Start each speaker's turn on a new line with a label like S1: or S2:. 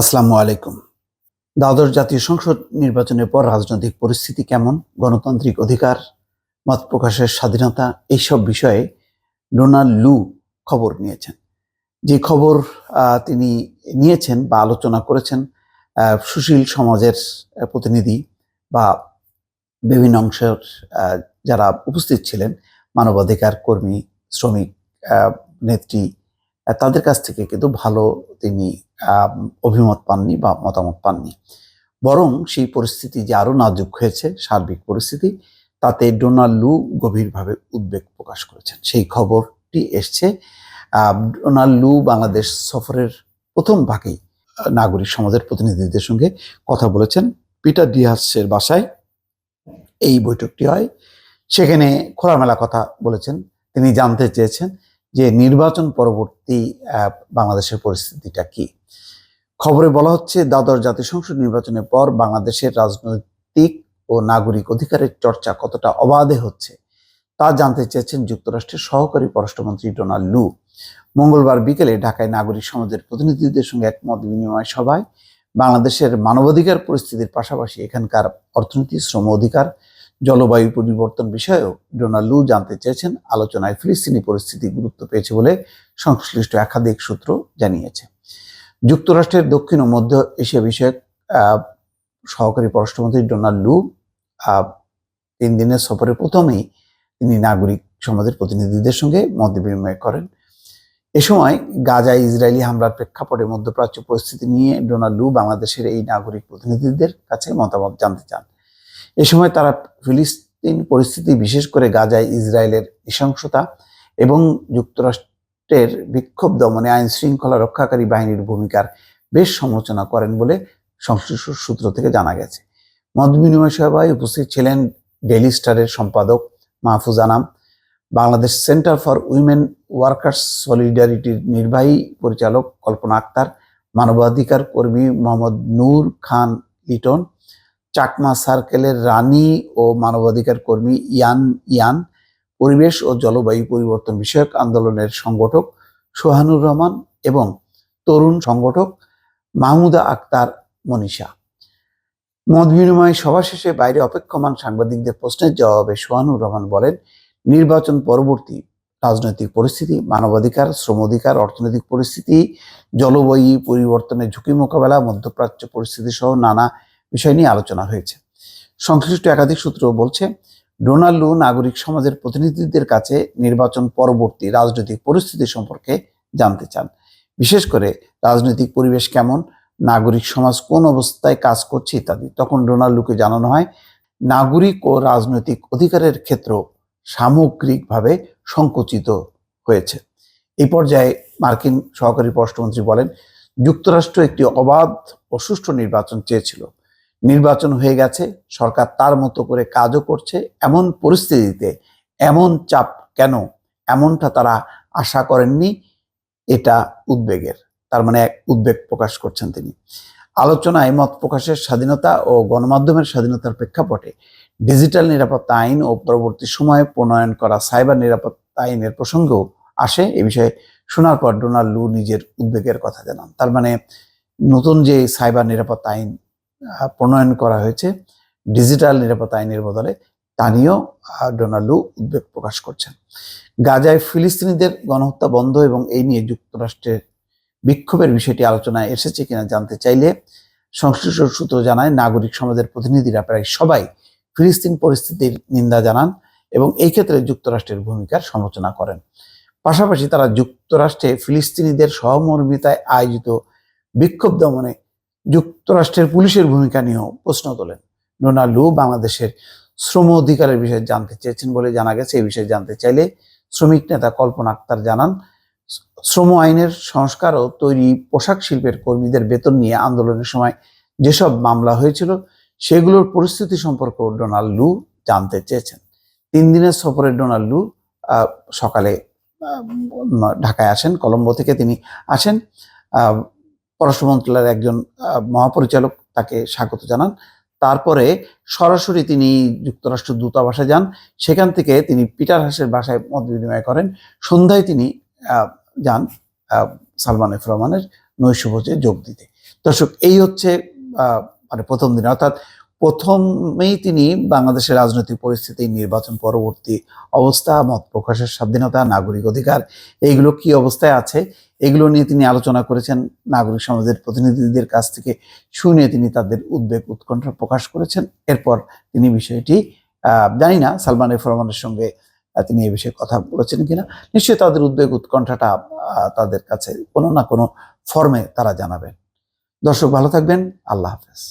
S1: আসসালামু আলাইকুম। দ্বাদশ জাতীয় সংসদ নির্বাচনের পর রাজনৈতিক পরিস্থিতি কেমন? গণতান্ত্রিক অধিকার, মত প্রকাশের স্বাধীনতা, এইসব বিষয়ে ডোনাল্ড লু খবর নিয়েছেন। যে খবর তিনি নিয়েছেন বা আলোচনা করেছেন সুশীল সমাজের প্রতিনিধি বা বিভিন্ন অংশের যারা উপস্থিত ছিলেন, মানবাধিকার কর্মী, শ্রমিক নেত্রী তাদের কাছ থেকে কিন্তু ভালো তিনি অভিমত পাননি বা মতামত পাননি। বরং সেই পরিস্থিতি যে আরও নাজুক হয়েছে, সার্বিক পরিস্থিতি, তাতে ডোনাল্ড লু গভীরভাবে উদ্বেগ প্রকাশ করেছেন। সেই খবরটি এসছে ডোনাল্ড লু বাংলাদেশ সফরের প্রথম ভাগেই নাগরিক সমাজের প্রতিনিধিদের সঙ্গে কথা বলেছেন। পিটার ডিহাসের বাসায় এই বৈঠকটি হয়। সেখানে খোলামেলা কথা বলেছেন। তিনি জানতে চেয়েছেন যে নির্বাচন পরবর্তী বাংলাদেশের পরিস্থিতিটা কি? খবরে বলা হচ্ছে, দ্বাদশ জাতীয় সংসদ নির্বাচনের পর বাংলাদেশের রাজনৈতিক ও নাগরিক অধিকারের চর্চা কতটা অবাধে হচ্ছে, তা জানতে চেয়েছেন যুক্তরাষ্ট্রের সহকারী পররাষ্ট্রমন্ত্রী ডোনাল্ড লু। মঙ্গলবার বিকেলে ঢাকায় নাগরিক সমাজের প্রতিনিধিদের সঙ্গে এক মত বিনিময় সভায় বাংলাদেশের মানবাধিকার পরিস্থিতির পাশাপাশি এখানকার অর্থনীতি, শ্রম অধিকার জলবায়ু পরিবর্তন বিষয়েও ডোনাল্ড লু জানতে চেয়েছেন। আলোচনায় ফিলিস্তিনি পরিস্থিতি গুরুত্ব পেয়েছে বলে সংশ্লিষ্ট একাধিক সূত্র জানিয়েছে। যুক্তরাষ্ট্রের দক্ষিণ ও মধ্য এশিয়া বিষয়ক সহকারী পররাষ্ট্রমন্ত্রী ডোনাল্ড লু তিন দিনের সফরে প্রথমেই তিনি নাগরিক সমাজের প্রতিনিধিদের সঙ্গে মত বিনিময় করেন। এ সময় গাজায় ইসরায়েলি হামলার প্রেক্ষাপটে মধ্যপ্রাচ্য পরিস্থিতি নিয়ে ডোনাল্ড লু বাংলাদেশের এই নাগরিক প্রতিনিধিদের কাছে মতামত জানতে চান। এ সময় তারা ফিলিস্তিন পরিস্থিতি বিশেষ করে গাজায় ইসরায়েলের নৃশংসতা এবং যুক্তরাষ্ট্রের বিক্ষোভ দমনে আইন শৃঙ্খলা রক্ষাকারী বাহিনীর ভূমিকার বেশ সমালোচনা করেন বলে সংশ্লিষ্ট সূত্র থেকে জানা গেছে। মত বিনিময় সভায় উপস্থিত ছিলেন ডেলি স্টারের সম্পাদক Mahfuz Anam, Bangladesh centre for women workers সলিডারিটির নির্বাহী পরিচালক কল্পনা আক্তার, মানবাধিকার কর্মী মোহাম্মদ নূর খান লিটন চাকমা সার্কেলের রানী ও মানবাধিকার কর্মী ইয়ান ইয়ান, পরিবেশ ও জলবায়ু পরিবর্তন বিষয়ক আন্দোলনের সংগঠক সোহানুর রহমান এবং তরুণ সংগঠক মাহমুদা আক্তার মনীষা। মত বিনিময় সভা শেষে বাইরে অপেক্ষমান সাংবাদিকদের প্রশ্নের জবাবে সোহানুর রহমান বলেন, নির্বাচন পরবর্তী রাজনৈতিক পরিস্থিতি, মানবাধিকার শ্রম অধিকার অর্থনৈতিক পরিস্থিতি, জলবায়ু পরিবর্তনের ঝুঁকি মোকাবেলা, মধ্যপ্রাচ্য পরিস্থিতি সহ নানা বিষয় নিয়ে আলোচনা হয়েছে। সংশ্লিষ্ট একাধিক সূত্র বলছে, ডোনাল্ড নাগরিক সমাজের প্রতিনিধিদের কাছে নির্বাচন পরবর্তী রাজনৈতিক পরিস্থিতি সম্পর্কে জানতে চান। বিশেষ করে রাজনৈতিক পরিবেশ কেমন, নাগরিক সমাজ কোন অবস্থায় কাজ করছে ইত্যাদি। তখন ডোনাল্ড লুকে জানানো হয়, নাগরিক ও রাজনৈতিক অধিকারের ক্ষেত্র সামগ্রিকভাবে সংকুচিত হয়েছে। এই পর্যায়ে মার্কিন সহকারী পররাষ্ট্রমন্ত্রী বলেন, যুক্তরাষ্ট্র একটি অবাধ ও সুষ্ঠু নির্বাচন চেয়েছিল। নির্বাচন হয়ে গেছে, সরকার তার মতো করে কাজও করছে, এমন পরিস্থিতিতে এমন চাপ কেন? এমনটা তারা আশা করেননি, এটা উদ্বেগের, তার মানে এক উদ্বেগ প্রকাশ করছেন তিনি। আলোচনায় মত প্রকাশের স্বাধীনতা ও গণমাধ্যমের স্বাধীনতার প্রেক্ষাপটে ডিজিটাল নিরাপত্তা আইন ও পরবর্তী সময়ে প্রণয়ন করা সাইবার নিরাপত্তা আইনের প্রসঙ্গেও আসে, এ বিষয়ে শোনার পর ডোনাল্ড লু নিজের উদ্বেগের কথা জানান। তার মানে নতুন যে সাইবার নিরাপত্তা আইন প্রণয়ন করা হয়েছে ডিজিটাল নিরাপত্তা আইনের বদলে, তা নিয়েও ডোনাল্ড উদ্বেগ প্রকাশ করছেন। গাজায় ফিলিস্তিনিদের গণহত্যা বন্ধ এবং এই নিয়ে যুক্তরাষ্ট্রের বিক্ষোভের বিষয়টি আলোচনায় এসেছে কিনা জানতে চাইলে সংশ্লিষ্ট সূত্র জানায়, নাগরিক সমাজের প্রতিনিধিরা প্রায় সবাই ফিলিস্তিন পরিস্থিতির নিন্দা জানান এবং এই ক্ষেত্রে যুক্তরাষ্ট্রের ভূমিকার সমালোচনা করেন। পাশাপাশি তারা যুক্তরাষ্ট্রে ফিলিস্তিনিদের সহমর্মিতায় আয়োজিত বিক্ষোভ দমনে যুক্তরাষ্ট্রের পুলিশের ভূমিকা নিয়েও প্রশ্ন তোলেন। ডোনাল্ড লু বাংলাদেশের শ্রম অধিকারের বিষয়ে জানতে চেয়েছেন বলে জানা গেছে। এই বিষয়ে জানতে চাইলে শ্রমিক নেতা কল্পনা আক্তার জানান, শ্রম আইনের সংস্কার ও তৈরি পোশাক শিল্পের কর্মীদের বেতন নিয়ে আন্দোলনের সময় যেসব মামলা হয়েছিল, সেগুলোর পরিস্থিতি সম্পর্কেও ডোনাল্ড লু জানতে চেয়েছেন। তিন দিনের সফরে ডোনাল্ড লু সকালে ঢাকায় আসেন, কলম্বো থেকে তিনি আসেন। পররাষ্ট্র মন্ত্রণালয়ের একজন মহাপরিচালক তাকে স্বাগত জানান। তারপরে সরাসরি তিনি যুক্তরাষ্ট্র দূতাবাসে যান। সেখান থেকে তিনি পিটার হাসের বাসায় মত বিনিময় করেন। সন্ধ্যায় তিনি যান সালমান এফ রহমানের নৈশভোজে যোগ দিতে। দর্শক, এই হচ্ছে মানে প্রথম দিন। অর্থাৎ প্রথমেই তিনি বাংলাদেশের রাজনৈতিক পরিস্থিতি, নির্বাচন পরবর্তী অবস্থা, মত প্রকাশের স্বাধীনতা, নাগরিক অধিকার, এইগুলো কি অবস্থায় আছে, এগুলো নিয়ে তিনি আলোচনা করেছেন। নাগরিক সমাজের প্রতিনিধিদের কাছ থেকে শুনে তিনি তাদের উদ্বেগ, উৎকণ্ঠা প্রকাশ করেছেন। এরপর তিনি বিষয়টি জানি না, সালমান রহমানের সঙ্গে তিনি এ বিষয়ে কথা বলেছেন কিনা। নিশ্চয়ই তাদের উদ্বেগ, উৎকণ্ঠাটা তাদের কাছে কোনো না কোনো ফর্মে তারা জানাবেন। দর্শক ভালো থাকবেন, আল্লাহ হাফেজ।